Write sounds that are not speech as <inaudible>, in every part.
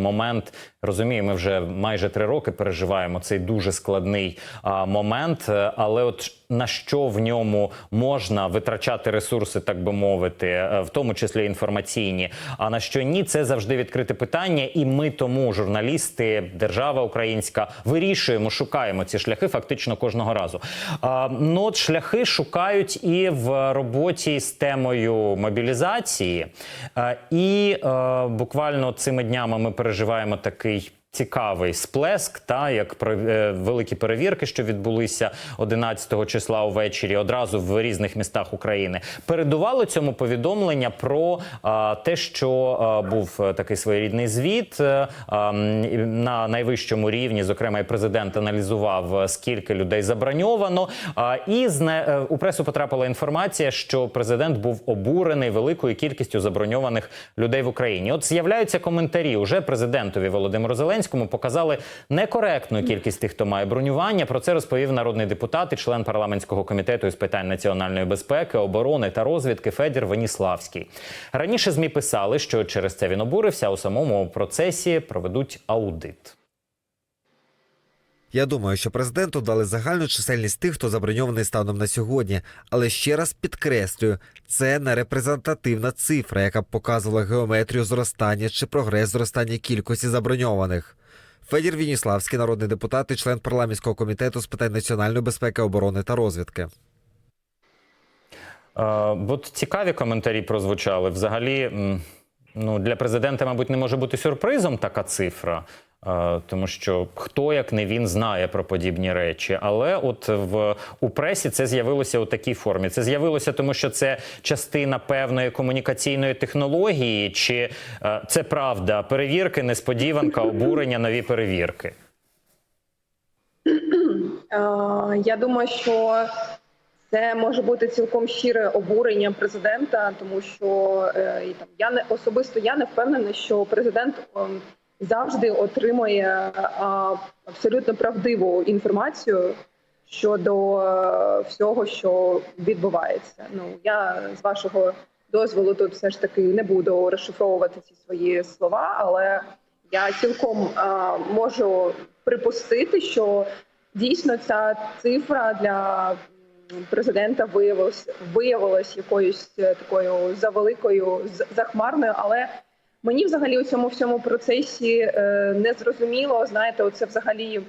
момент розумію, ми вже майже три роки переживаємо цей дуже складний а, момент. е, Але от на що в ньому можна витрачати ресурси, так би мовити, е, в тому числі інформаційні, а на що ні, це завжди відкрите питання, і ми тому, журналісти, держава українська, вирішуємо, шукаємо ці шляхи фактично кожного разу. Ну от шляхи шукають і в роботі з темою мобілізації. І е, буквально цими днями ми переживаємо такий. Цікавий сплеск, та як про е, великі перевірки, що відбулися 11 числа увечері, одразу в різних містах України, передувало цьому повідомлення про а, те, що а, був е, такий своєрідний звіт е, а, на найвищому рівні. Зокрема, і президент аналізував скільки людей заброньовано. А, і зне, у пресу потрапила інформація, що президент був обурений великою кількістю заброньованих людей в Україні. От з'являються коментарі. Уже президентові Володимиру Зеленському показали некоректну кількість тих, хто має бронювання. Про це розповів народний депутат і член парламентського комітету із питань національної безпеки, оборони та розвідки Федір Веніславський. Раніше змі писали, що через це він обурився. У самому процесі проведуть аудит. Я думаю, що президенту дали загальну чисельність тих, хто заброньований станом на сьогодні. Але ще раз підкреслюю, це не репрезентативна цифра, яка б показувала геометрію зростання чи прогрес зростання кількості заброньованих. Федір Вініславський, народний депутат і член парламентського комітету з питань національної безпеки, оборони та розвідки. От цікаві коментарі прозвучали. Взагалі, ну для президента, мабуть, не може бути сюрпризом така цифра. Тому що хто як не він знає про подібні речі, але от в у пресі це з'явилося у такій формі. Це з'явилося, тому що це частина певної комунікаційної технології, чи е, це правда? Перевірки, несподіванка, обурення, нові перевірки. Е, Я думаю, що це може бути цілком щире обурення президента, тому що е, я не особисто я не впевнена, що президент ем, завжди отримує абсолютно правдиву інформацію щодо е, всього, що відбувається. Ну я з вашого дозволу тут все ж таки не буду розшифровувати ці свої слова, але я цілком можу припустити, що дійсно ця цифра для президента виявилась виявилась якоюсь такою завеликою, захмарною, але мені взагалі у цьому всьому процесі е, не зрозуміло. Знаєте, оце взагалі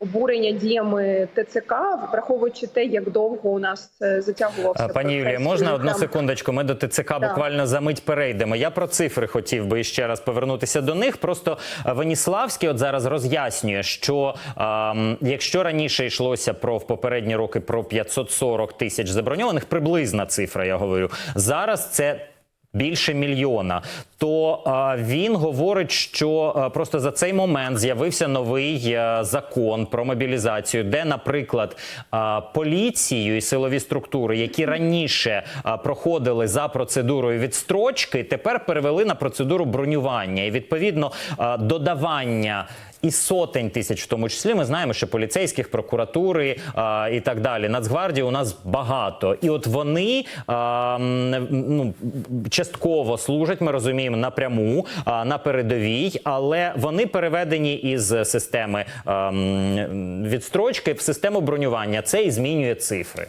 обурення діями ТЦК, враховуючи те, як довго у нас е, затягувався. Пані Юлія, можна одну там- секундочку? Ми до ТЦК буквально за мить перейдемо. Я про цифри хотів би ще раз повернутися до них. Просто а, Веніславський от зараз роз'яснює, що а, м, якщо раніше йшлося про в попередні роки про 540 тисяч заброньованих, приблизна цифра, я говорю. Зараз це. Більше мільйона, то а, він говорить, що а, просто за цей момент з'явився новий а, закон про мобілізацію, де, наприклад, а, поліцію і силові структури, які раніше а, проходили за процедурою відстрочки, тепер перевели на процедуру бронювання і відповідно а, додавання. І сотень тисяч, в тому числі, ми знаємо, що поліцейських прокуратури а, і так далі. Нацгвардії у нас багато, і от вони а, ну, частково служать. Ми розуміємо напряму а, на передовій, але вони переведені із системи а, відстрочки в систему бронювання. Це і змінює цифри.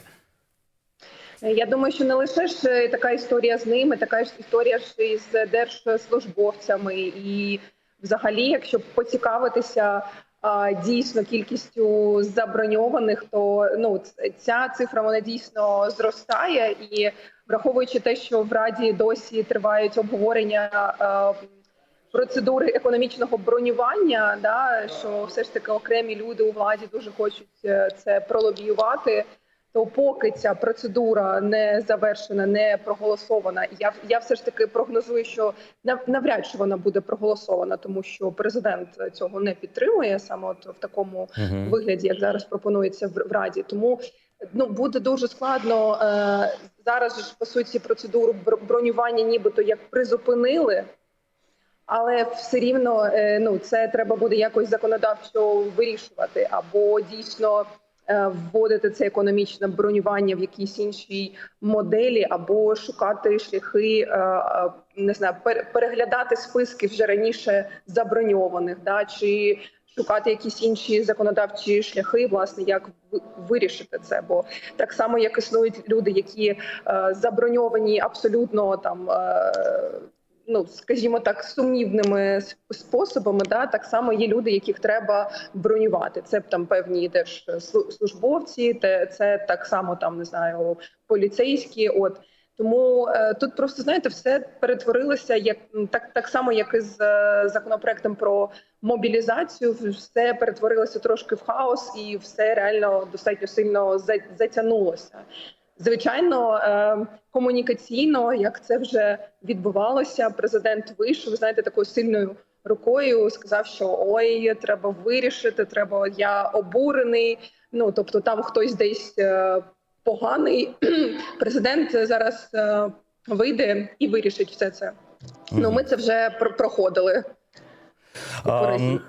Я думаю, що не лише ж е, така історія з ними, така ж історія ж із держслужбовцями, і взагалі, якщо поцікавитися дійсно кількістю заброньованих, то ну ця цифра вона дійсно зростає, і враховуючи те, що в раді досі тривають обговорення. а, Процедури економічного бронювання, да що все ж таки окремі люди у владі дуже хочуть е, це пролобіювати то поки ця процедура не завершена, не проголосована, я я все ж таки прогнозую, що навряд чи вона буде проголосована, тому що президент цього не підтримує саме от в такому Мгм. вигляді, як зараз пропонується в, в раді. Тому ну буде дуже складно е, зараз. ж по суті процедуру бр- бронювання, нібито як призупинили. Але все рівно е, ну це треба буде якось законодавчо вирішувати, або дійсно вводити це економічне бронювання в якійсь іншій моделі, або шукати шляхи, е, е, не знаю, переглядати списки вже раніше заброньованих, да чи шукати якісь інші законодавчі шляхи, власне, як вирішити це. Бо так само, як існують люди, які е, заброньовані абсолютно там. Е, Ну, скажімо так, сумнівними способами, да так само є люди, яких треба бронювати. Це там певні держслужбовці, те це так само там не знаю, поліцейські. От тому е, тут просто знаєте, все перетворилося як так, так само, як і з е, законопроектом про мобілізацію. Все перетворилося трошки в хаос, і все реально достатньо сильно за- затягнулося. Звичайно, е, комунікаційно, як це вже відбувалося, президент вийшов, знаєте, такою сильною рукою, сказав, що ой, треба вирішити, треба я обурений. Ну тобто, там хтось десь е, поганий. <clears throat> Президент зараз е, вийде і вирішить все це. Ну, ми це вже про- проходили. Ем,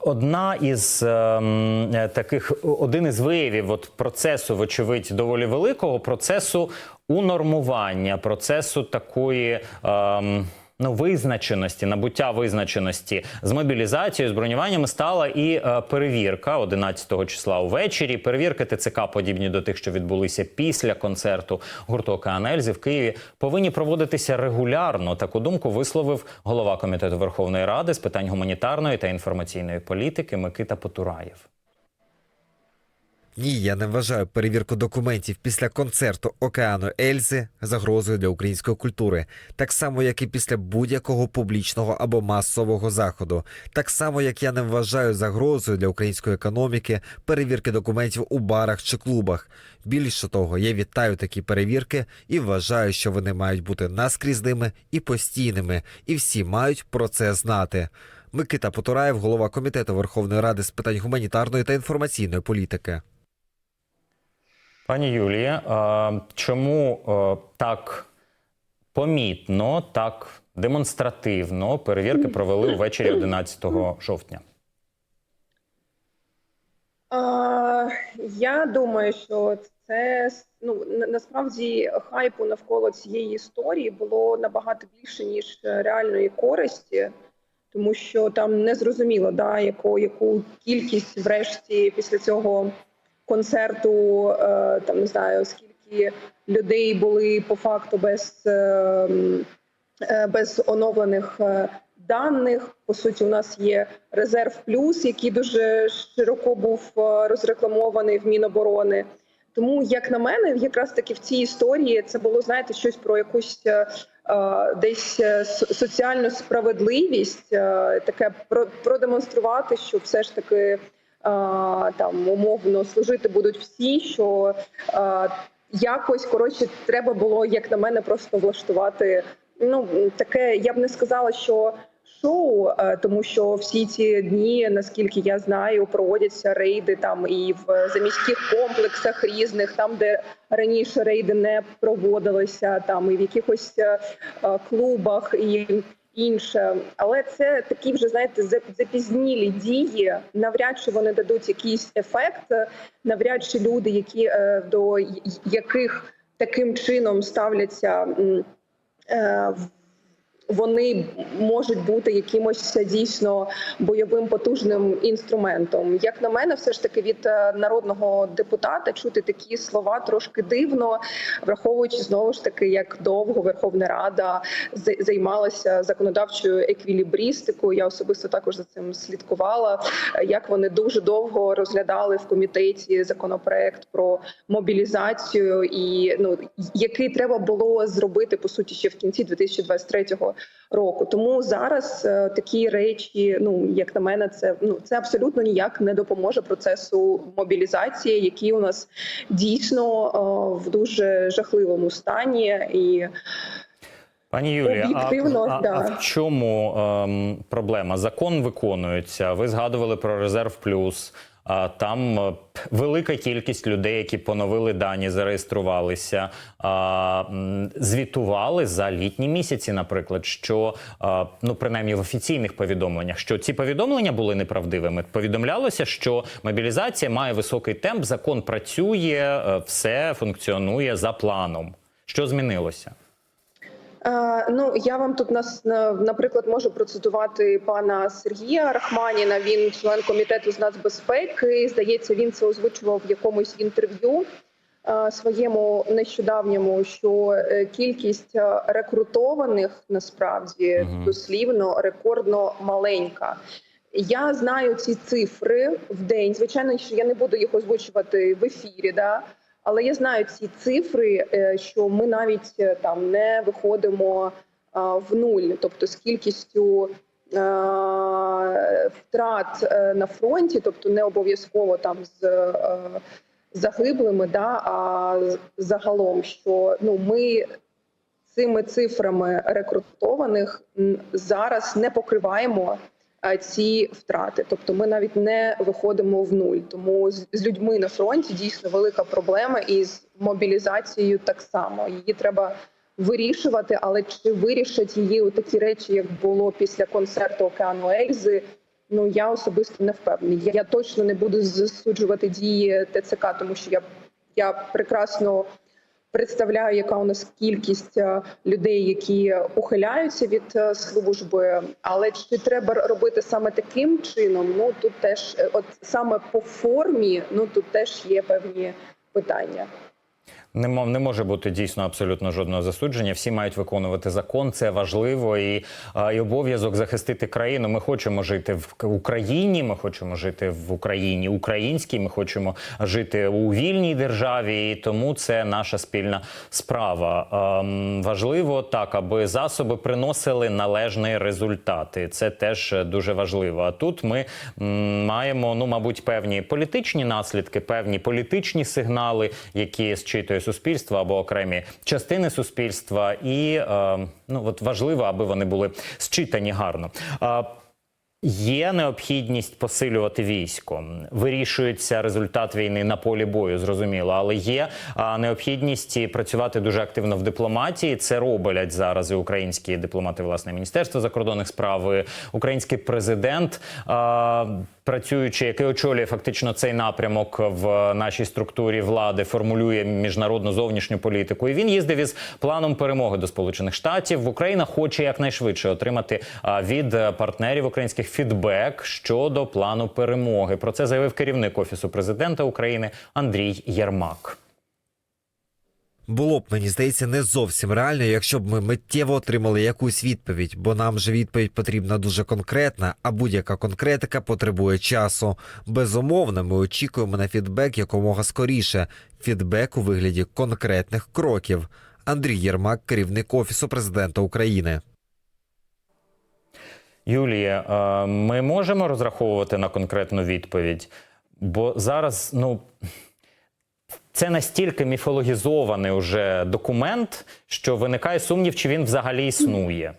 Одна із ем, е, таких один із виявів от процесу, вочевидь, доволі великого процесу унормування, процесу такої. Ем, Ну, визначеності, набуття визначеності з мобілізацією, з бронюваннями стала і е, перевірка 11 числа увечері. Перевірки ТЦК, подібні до тих, що відбулися після концерту гурту «Океан Ельзи» в Києві, повинні проводитися регулярно. Таку думку висловив голова комітету Верховної Ради з питань гуманітарної та інформаційної політики Микита Потураєв. Ні, я не вважаю перевірку документів після концерту океану Ельзи загрозою для української культури, так само, як і після будь-якого публічного або масового заходу, так само як я не вважаю загрозою для української економіки перевірки документів у барах чи клубах. Більше того, я вітаю такі перевірки і вважаю, що вони мають бути наскрізними і постійними, і всі мають про це знати. Микита Потураєв, голова комітету Верховної Ради з питань гуманітарної та інформаційної політики. Пані Юлія, е, чому е, так помітно, так демонстративно перевірки провели увечері 11 жовтня? Я думаю, що це ну насправді хайпу навколо цієї історії було набагато більше ніж реальної користі, тому що там не зрозуміло, да, яку, яку кількість врешті після цього концерту, е, там не знаю скільки людей були по факту без. е, е, без оновлених даних. По суті, у нас є резерв плюс, який дуже широко був розрекламований в Міноборони. Тому, як на мене, якраз таки в цій історії це було знаєте щось про якусь десь соціальну справедливість, таке про- продемонструвати, що все ж таки там умовно служити будуть всі, що е, якось коротше треба було, як на мене, просто влаштувати. Ну таке, я б не сказала, що шоу, е, тому що всі ці дні, наскільки я знаю, проводяться рейди там і в заміських комплексах різних, там де раніше рейди не проводилися, там і в якихось е, е, клубах і інше. Але це такі вже знаєте запізнілі дії. Навряд чи вони дадуть якийсь ефект. Навряд чи люди, які е, до яких таким чином ставляться. Вони можуть бути якимось дійсно бойовим потужним інструментом. Як на мене, все ж таки від е, народного депутата чути такі слова трошки дивно, враховуючи знову ж таки, як довго Верховна Рада займалася законодавчою еквілібристикою. Я особисто також за цим слідкувала. е, Як вони дуже довго розглядали в комітеті законопроект про мобілізацію, і ну який треба було зробити по суті ще в кінці 2023 року. Тому зараз е, такі речі, ну як на мене, це ну це абсолютно ніяк не допоможе процесу мобілізації, який у нас дійсно е, в дуже жахливому стані і. Пані Юлія, а, а, да. а в чому ем, проблема? Закон виконується. Ви згадували про резерв плюс. Там е, велика кількість людей, які поновили дані, зареєструвалися, звітували за літні місяці, наприклад, що ну принаймні в офіційних повідомленнях, що ці повідомлення були неправдивими. Повідомлялося, що мобілізація має високий темп, закон працює, е, все функціонує за планом. Що змінилося? Е, Ну я вам тут нас наприклад можу процитувати пана Сергія Рахманіна. Він член комітету з нацбезпеки. Здається, він це озвучував в якомусь інтерв'ю е, своєму нещодавньому, що е, кількість е, рекрутованих насправді дослівно рекордно маленька. Я знаю ці цифри в день. Звичайно, що я не буду їх озвучувати в ефірі. Да? Але я знаю ці цифри, е, що ми навіть е, там не виходимо в нуль, тобто з кількістю е, втрат е, на фронті, тобто не обов'язково там з е, загиблими, да, а загалом, що ну ми цими цифрами рекрутованих зараз не покриваємо е, ці втрати. Тобто ми навіть не виходимо в нуль. Тому з, людьми на фронті дійсно велика проблема, і з мобілізацією так само. Її треба вирішувати, але чи вирішать її у такі речі, як було після концерту Океану Ельзи? Ну я особисто не впевнений. Я точно не буду засуджувати дії ТЦК, тому що я, я прекрасно представляю, яка у нас кількість е, людей, які ухиляються від е, служби. Але чи треба робити саме таким чином? Ну тут теж, е, от саме по формі, ну тут теж є певні питання. Не, не може бути дійсно абсолютно жодного засудження. Всі мають виконувати закон. Це важливо і, і обов'язок захистити країну. Ми хочемо жити в Україні. Ми хочемо жити в Україні українській. Ми хочемо жити у вільній державі. І тому це наша спільна справа. Ем, важливо так, аби засоби приносили належний результат. І це теж дуже важливо. А тут ми маємо, ну мабуть, певні політичні наслідки, певні політичні сигнали, які зчитує суспільство або окремі частини суспільства, і е, ну от важливо, аби вони були зчитані гарно. Е, Є необхідність посилювати військо. Вирішується результат війни на полі бою, зрозуміло, але є необхідність працювати дуже активно в дипломатії. Це роблять зараз і українські дипломати, власне, міністерство закордонних справ, і український президент. Працюючи, який очолює фактично цей напрямок в нашій структурі влади, формулює міжнародну зовнішню політику. І він їздив із планом перемоги до Сполучених Штатів. Україна хоче якнайшвидше отримати від партнерів українських фідбек щодо плану перемоги. Про це заявив керівник офісу президента України Андрій Єрмак. Було б, мені здається, не зовсім реально, якщо б ми миттєво отримали якусь відповідь, бо нам же відповідь потрібна дуже конкретна, а будь-яка конкретика потребує часу. Безумовно, ми очікуємо на фідбек якомога скоріше. Фідбек у вигляді конкретних кроків. Андрій Єрмак, керівник офісу президента України. Юлія, е, ми можемо розраховувати на конкретну відповідь, бо зараз ну. Це настільки міфологізований уже документ, що виникає сумнів, чи він взагалі існує.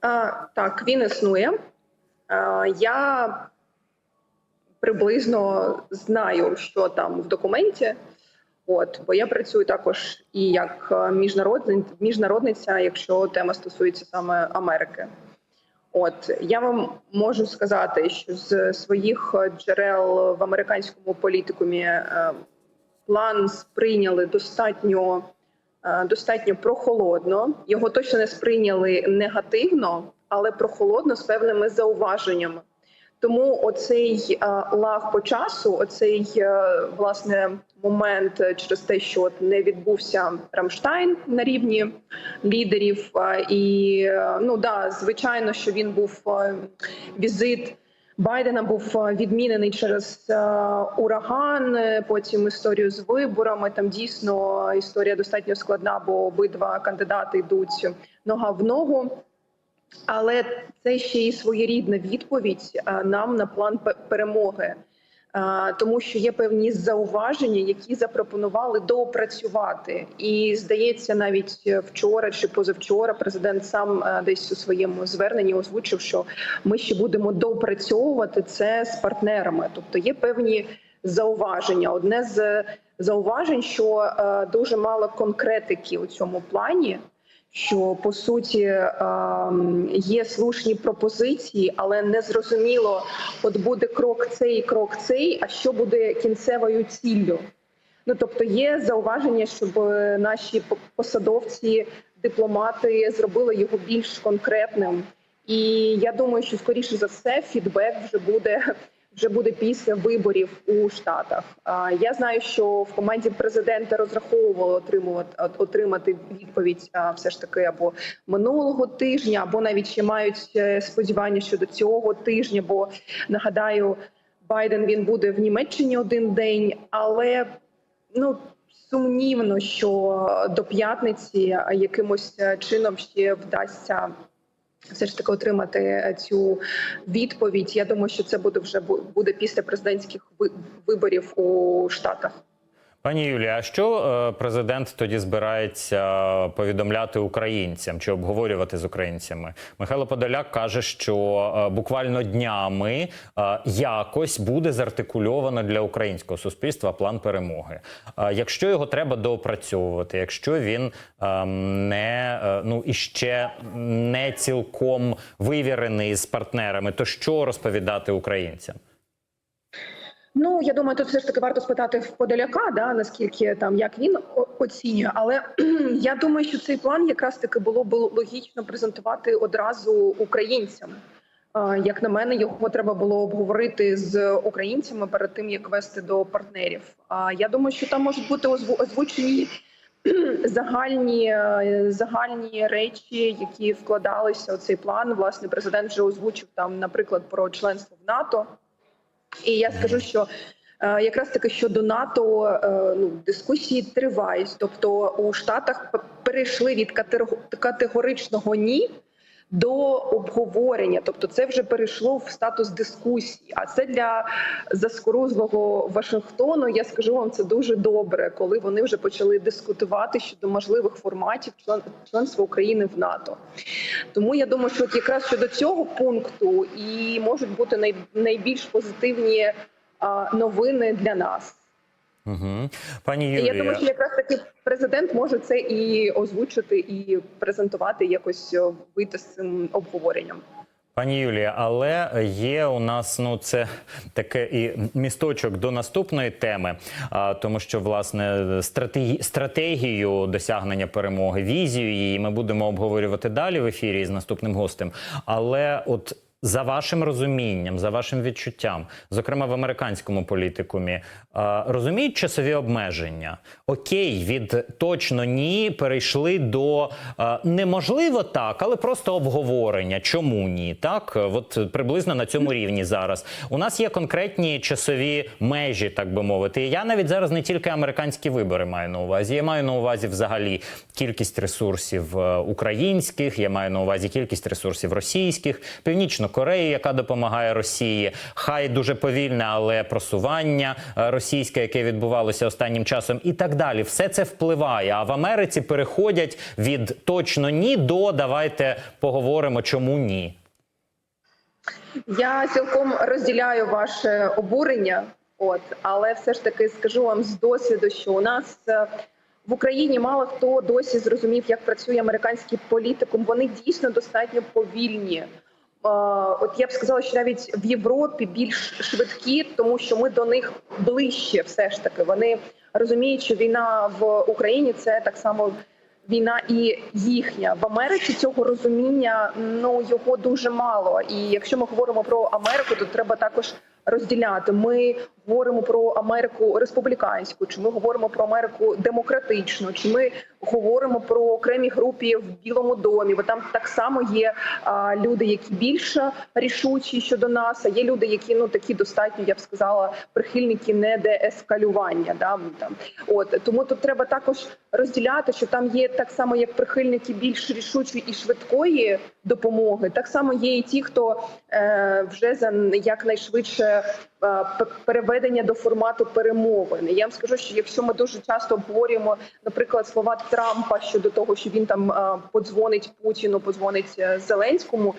А, так, він існує. А, я приблизно знаю, що там в документі. От, бо я працюю також і як е, міжнародниця, якщо тема стосується саме Америки. От я вам можу сказати, що з своїх е, джерел в американському політикумі е, план сприйняли достатньо е, достатньо прохолодно. Його точно не сприйняли негативно, але прохолодно з певними зауваженнями. Тому оцей лаг по часу, оцей власне момент е, через те, що от не відбувся Рамштайн на рівні лідерів, е, і е, ну да, звичайно, що він був візит. Байдена був відмінений через ураган. Потім історію з виборами. Там дійсно історія достатньо складна, бо обидва кандидати йдуть нога в ногу. Але це ще й своєрідна відповідь нам на план пе- перемоги. Тому що є певні зауваження, які запропонували доопрацювати. І здається, навіть вчора чи позавчора президент сам е, десь у своєму зверненні озвучив, що ми ще будемо доопрацьовувати це з партнерами. Тобто є певні зауваження. Одне з зауважень, що е, дуже мало конкретики у цьому плані. Що по суті ем, є слушні пропозиції, але не зрозуміло, от буде крок цей, крок цей, а що буде кінцевою ціллю. Ну тобто є зауваження, щоб наші по- посадовці, дипломати зробили його більш конкретним. І я думаю, що скоріше за все фідбек вже буде вже буде після виборів у Штатах. Я знаю, що в команді президента розраховували отримувати отримати відповідь все ж таки або минулого тижня, або навіть ще мають е, сподівання щодо цього тижня. Бо нагадаю, Байден він буде в Німеччині один день, але ну сумнівно, що до п'ятниці якимось е, чином ще вдасться. Все ж таки отримати е, цю відповідь. Я думаю, що це буде вже бу- буде після президентських ви- виборів у Штатах. Пані Юлія, а що е, президент тоді збирається повідомляти українцям чи обговорювати з українцями? Михайло Подоляк каже, що е, буквально днями е, якось буде зартикульовано для українського суспільства план перемоги. Якщо його треба доопрацьовувати, якщо він ем, не ну і ще не цілком вивірений з партнерами, то що розповідати українцям? Ну я думаю, тут все ж таки варто спитати в Подоляка, да наскільки там як він оцінює. Але <clears throat> я думаю, що цей план якраз таки було б логічно презентувати одразу українцям. Як на мене, його треба було обговорити з українцями перед тим, як вести до партнерів. А я думаю, що там можуть бути озвучені <clears throat> загальні, е, загальні речі, які вкладалися у цей план. Власне, президент вже озвучив там, наприклад, про членство в НАТО. І я скажу, що е, якраз таки щодо НАТО е, ну, дискусії тривають. Тобто у Штатах перейшли від катего- категоричного ні до обговорення. Тобто, це вже перейшло в статус дискусії. А це для заскорузлого Вашингтону. Я скажу вам, це дуже добре, коли вони вже почали дискутувати щодо можливих форматів членства України в НАТО. Тому я думаю, що от якраз щодо цього пункту і можуть бути найбільш позитивні новини для нас. Угу. Пані Юлія, я думаю, що якраз таки президент може це і озвучити, і презентувати якось о, вийти з цим обговоренням. Пані Юлія, але є у нас ну це таке і місточок до наступної теми, а, тому що власне стратегі... стратегію досягнення перемоги, візію її ми будемо обговорювати далі в ефірі з наступним гостем. Але от за вашим розумінням, за вашим відчуттям, зокрема в американському політикумі, розуміють часові обмеження? Окей, від точно ні перейшли до неможливо так, але просто обговорення. Чому ні? Так, от приблизно на цьому рівні зараз. У нас є конкретні часові межі, так би мовити. Я навіть зараз не тільки американські вибори маю на увазі. Я маю на увазі взагалі кількість ресурсів е, українських. Я маю на увазі кількість ресурсів російських, північно Кореї, яка допомагає Росії. Хай дуже повільне, але просування е, російське, яке відбувалося останнім часом, і так далі. Все це впливає. А в Америці переходять від точно ні до давайте поговоримо, чому ні. Я цілком розділяю ваше обурення, от але все ж таки скажу вам з досвіду, що у нас е, в Україні мало хто досі зрозумів, як працює американський політикум. Вони дійсно достатньо повільні. От я б сказала, що навіть в Європі більш швидкі, тому що ми до них ближче, все ж таки. Вони розуміють, що війна в Україні це так само війна і їхня в Америці. Цього розуміння ну його дуже мало. І якщо ми говоримо про Америку, то треба також розділяти. Ми говоримо про Америку республіканську, чи ми говоримо про Америку демократичну, чи ми говоримо про окремі групи в Білому домі, бо там так само є а, люди, які більш рішучі щодо нас. А є люди, які ну такі достатньо, я б сказала, прихильники не деескалювання. Да там от тому тут треба також розділяти, що там є так само, як прихильники більш рішучої і швидкої допомоги. Так само є і ті, хто е, вже за якнайшвидше е, переведення до формату перемовин. Я вам скажу, що якщо ми дуже часто обговорюємо, наприклад, слова Трампа щодо того, що він там е, подзвонить Путіну, подзвонить Зеленському.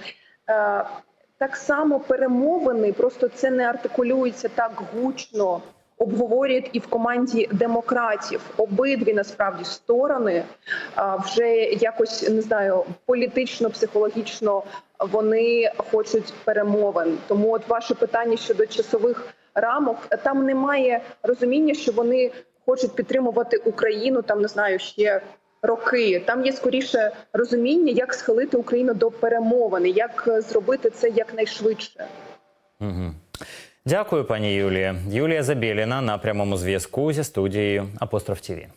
Так само перемовини, просто це не артикулюється так гучно. Обговорюють і в команді демократів обидві насправді сторони вже якось не знаю політично, психологічно вони хочуть перемовин. Тому, от ваше питання щодо часових рамок, там немає розуміння, що вони хочуть підтримувати Україну. Там не знаю ще роки. Там є скоріше розуміння, як схилити Україну до перемовин, і як е, зробити це якнайшвидше. Угу. Дякую, пані Юлія. Юлія Забєліна на прямому зв'язку зі студією Апостроф ТІВІ.